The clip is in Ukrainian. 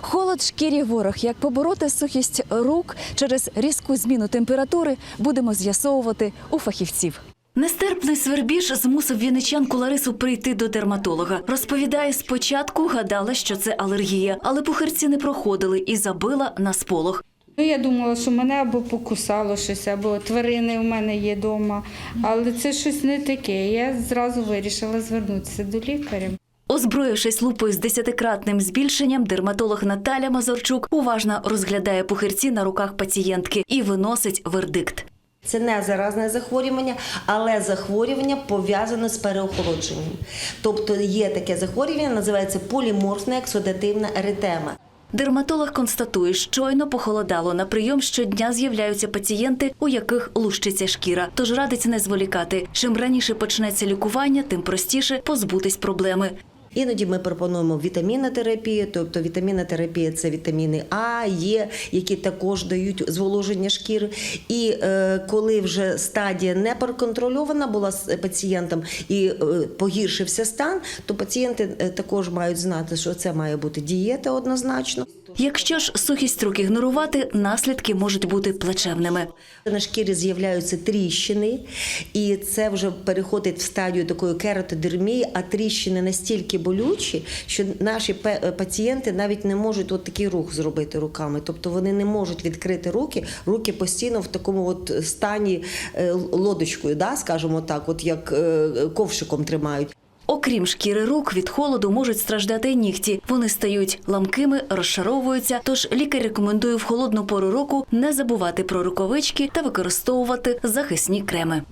Холод шкірі ворог. Як побороти сухість рук через різку зміну температури, будемо з'ясовувати у фахівців. Нестерпний свербіж змусив вінничанку Ларису прийти до дерматолога. Розповідає, спочатку гадала, що це алергія, але пухирці не проходили і забила на сполох. Ну, я думала, що мене або покусало щось, або тварини в мене є вдома. Але це щось не таке. Я зразу вирішила звернутися до лікаря. Озброївшись лупою з десятикратним збільшенням, дерматолог Наталя Мазурчук уважно розглядає пухирці на руках пацієнтки і виносить вердикт. Це не заразне захворювання, але захворювання пов'язане з переохолодженням. Тобто є таке захворювання, називається поліморфна ексудативна еритема. Дерматолог констатує, щойно похолодало. На прийом щодня з'являються пацієнти, у яких лущиться шкіра. Тож радить не зволікати. Чим раніше почнеться лікування, тим простіше позбутись проблеми. Іноді ми пропонуємо вітамінотерапію, тобто вітамінотерапія це вітаміни А, Є, які також дають зволоження шкіри. І е, коли вже стадія не проконтрольована була з пацієнтом і е, погіршився стан, то пацієнти е, також мають знати, що це має бути дієта однозначно. Якщо ж сухість рук ігнорувати, наслідки можуть бути плачевними. На шкірі з'являються тріщини, і це вже переходить в стадію такої кератодермії, а тріщини настільки болючі, що наші пе- пацієнти навіть не можуть от такий рух зробити руками. Тобто вони не можуть відкрити руки, руки постійно в такому от стані е, лодочкою, да, скажімо так, от як е, ковшиком тримають. Окрім шкіри рук, від холоду можуть страждати нігті. Вони стають ламкими, розшаровуються. Тож лікар рекомендує в холодну пору року не забувати про рукавички та використовувати захисні креми.